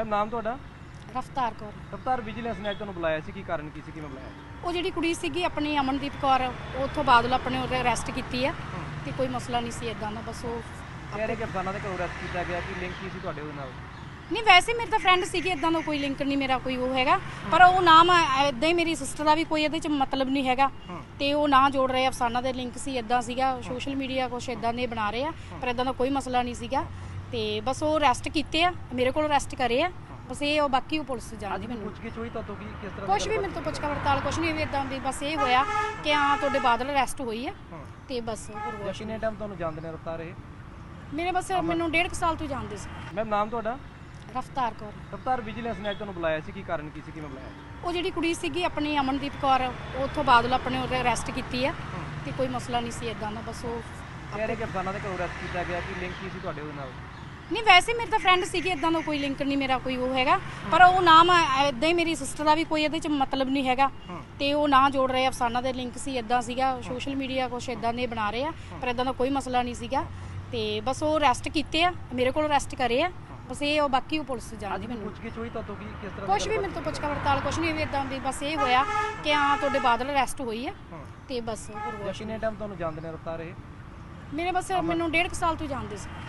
Ma'am ਨਾਮ ਤੁਹਾਡਾ? ਰਫਤਾਰ ਕੌਰ। ਰਫਤਾਰ ਵਿਜੀਲੈਂਸ ਨੇ ਅੱਜ ਤੁਹਾਨੂੰ ਬੁਲਾਇਆ ਸੀ ਕੀ ਕਾਰਨ ਕੀ ਸੀ ਕਿਵੇਂ ਬੁਲਾਇਆ? ਉਹ ਜਿਹੜੀ ਕੁੜੀ ਸੀਗੀ ਆਪਣੀ ਅਮਨਦੀਪ ਕੌਰ ਉਹ ਉੱਥੋਂ ਬਾਦਲ ਆਪਣੇ ਉਹਦੇ ਅਰੈਸਟ ਕੀਤੀ ਆ ਤੇ ਕੋਈ ਮਸਲਾ ਨਹੀਂ ਸੀ ਇਦਾਂ ਦਾ ਬਸ ਉਹ ਕਹਿ ਰਹੇ ਕਿ ਅਫਸਾਨਾ ਦੇ ਘਰੋਂ ਅਰੈਸਟ ਕੀਤਾ ਗਿਆ ਕਿ ਲਿੰਕ ਕੀ ਸੀ ਤੁਹਾਡੇ ਉਹਦੇ ਨਾਲ? ਨਹੀਂ ਵੈਸੇ ਮੇਰੇ ਤਾਂ ਫਰੈਂਡ ਸੀਗੀ ਇਦਾਂ ਦਾ ਕੋਈ ਲਿੰਕ ਨਹੀਂ ਮੇਰਾ ਕੋਈ ਉਹ ਹੈਗਾ। ਪਰ ਉਹ ਨਾਮ ਇਦਾਂ ਹੀ ਮੇਰੀ ਸਿਸਟਰ ਦਾ ਵੀ ਕੋਈ ਇਹਦੇ ਚ ਮਤਲਬ ਨਹੀਂ ਹੈਗਾ। ਤੇ ਉਹ ਨਾਂ ਜੋੜ ਰਹੇ ਅਫਸਾਨਾ ਦੇ ਲਿੰਕ ਸੀ ਇਦਾਂ ਸੀਗਾ ਸੋਸ਼ਲ ਮੀਡੀਆ ਕੁਛ ਇਦਾਂ ਦੇ ਬਣਾ ਰਹੇ ਆ ਪਰ ਇਦਾਂ ਦਾ ਕੋਈ ਮਸਲਾ ਨਹੀਂ ਸੀਗਾ। ਤੇ ਬਸ ਉਹ ਅਰੈਸਟ ਕੀਤੇ ਆ ਮੇਰੇ ਕੋਲ ਅਰੈਸਟ ਕਰੇ ਆ ਬਸ ਇਹ ਉਹ ਬਾਕੀ ਉਹ ਪੁਲਿਸ ਜਾਣਦੀ ਮੈਨੂੰ ਪੁੱਛ ਕੇ ਚੋਈ ਤਾਂ ਤੋਂ ਕੀ ਕਿਸ ਤਰ੍ਹਾਂ ਕੁਛ ਵੀ ਮੇਰੇ ਤੋਂ ਪੁੱਛ ਪੜਤਾਲ ਕੁਛ ਨਹੀਂ ਇਦਾਂ ਦੀ ਬਸ ਇਹ ਹੋਇਆ ਕਿ ਹਾਂ ਤੁਹਾਡੇ ਬਾਦਲ ਅਰੈਸਟ ਹੋਈ ਆ ਤੇ ਬਸ ਹੋਰ ਕੁਛ ਕਿੰਨੇ ਟਾਈਮ ਤੁਹਾਨੂੰ ਜਾਣਦੇ ਨੇ ਰਫਤਾਰ ਇਹ? ਮੇਰੇ ਬਸ ਮੈਨੂੰ ਡੇਢ ਕੁ ਸਾਲ ਤੋਂ ਜਾਣਦੇ ਸੀ। ਮੈਮ ਨਾਮ ਤੁਹਾਡਾ? ਰਫਤਾਰ ਕੌਰ। ਰਫਤਾਰ ਵਿਜੀਲੈਂਸ ਨੇ ਅੱਜ ਤੁਹਾਨੂੰ ਬੁਲਾਇਆ ਸੀ ਕੀ ਕਾਰਨ ਕੀ ਸੀ ਕਿਵੇਂ ਬੁਲਾਇਆ? ਉਹ ਜਿਹੜੀ ਕੁੜੀ ਸੀਗੀ ਆਪਣੀ ਅਮਨਦੀਪ ਕੌਰ ਉਹ ਉੱਥੋਂ ਬਾਦਲ ਆਪਣੇ ਉਹਦੇ ਅਰੈਸਟ ਕੀਤੀ ਆ ਤੇ ਕੋਈ ਮਸਲਾ ਨਹੀਂ ਸੀ ਇਦਾਂ ਦਾ ਬਸ ਉਹ ਕਹਿ ਰਹੇ ਕਿ ਅਫਸਾਨਾ ਦੇ ਘਰੋਂ ਅਰੈਸਟ ਕੀਤਾ ਗਿਆ ਕਿ ਲਿੰਕ ਕੀ ਸੀ ਤੁਹਾਡੇ ਉਹਦੇ ਨਾਲ? ਨਹੀਂ ਵੈਸੇ ਮੇਰੇ ਤਾਂ ਫਰੈਂਡ ਸੀਗੀ ਇਦਾਂ ਦਾ ਕੋਈ ਲਿੰਕ ਨਹੀਂ ਮੇਰਾ ਕੋਈ ਉਹ ਹੈਗਾ। ਪਰ ਉਹ ਨਾਮ ਇਦਾਂ ਹੀ ਮੇਰੀ ਸਿਸਟਰ ਦਾ ਵੀ ਕੋਈ ਇਹਦੇ ਚ ਮਤਲਬ ਨਹੀਂ ਹੈਗਾ। ਤੇ ਉਹ ਨਾਂ ਜੋੜ ਰਹੇ ਆ, ਅਫਸਾਨਾ ਦੇ ਲਿੰਕ ਸੀ ਇਦਾਂ ਸੀਗਾ। ਸੋਸ਼ਲ ਮੀਡੀਆ ਕੁਛ ਇਦਾਂ ਦੇ ਬਣਾ ਰਹੇ ਆ ਪਰ ਇਦਾਂ ਦਾ ਕੋਈ ਮਸਲਾ ਨਹੀਂ ਸੀਗਾ। ਤੇ ਬਸ ਉਹ ਅਰੈਸਟ ਕੀਤੇ ਆ ਮੇਰੇ ਕੋਲ ਅਰੈਸਟ ਕਰੇ ਆ। ਬਸ ਇਹ ਉਹ ਬਾਕੀ ਉਹ ਪੁਲਿਸ ਜਾਣਦੀ ਮੈਨੂੰ। ਪੁੱਛ ਕੇ ਚੋਈ ਤਾਂ ਤੋਂ ਕੀ ਕਿਸ ਤਰ੍ਹਾਂ ਕੁਛ ਵੀ ਮੇਰੇ ਤੋਂ ਪੁੱਛ ਪੜਤਾਲ ਕੁਛ ਨਹੀਂ ਇਦਾਂ ਦੀ ਬਸ ਇਹ ਹੋਇਆ ਕਿ ਹਾਂ ਤੁਹਾਡੇ ਬਾਦਲ ਅਰੈਸਟ ਹੋਈ ਆ। ਤੇ ਬਸ ਹੋਰ ਕਿੰਨੇ ਟਾਈਮ ਤੁਹਾਨੂੰ ਜਾਣਦੇ ਨੇ ਰਫਤਾਰ ਇਹ? ਮੇਰੇ ਬਸ ਮੈਨੂੰ ਡੇਢ ਕੁ ਸਾਲ ਤੋਂ ਜਾਣਦੇ ਸੀ।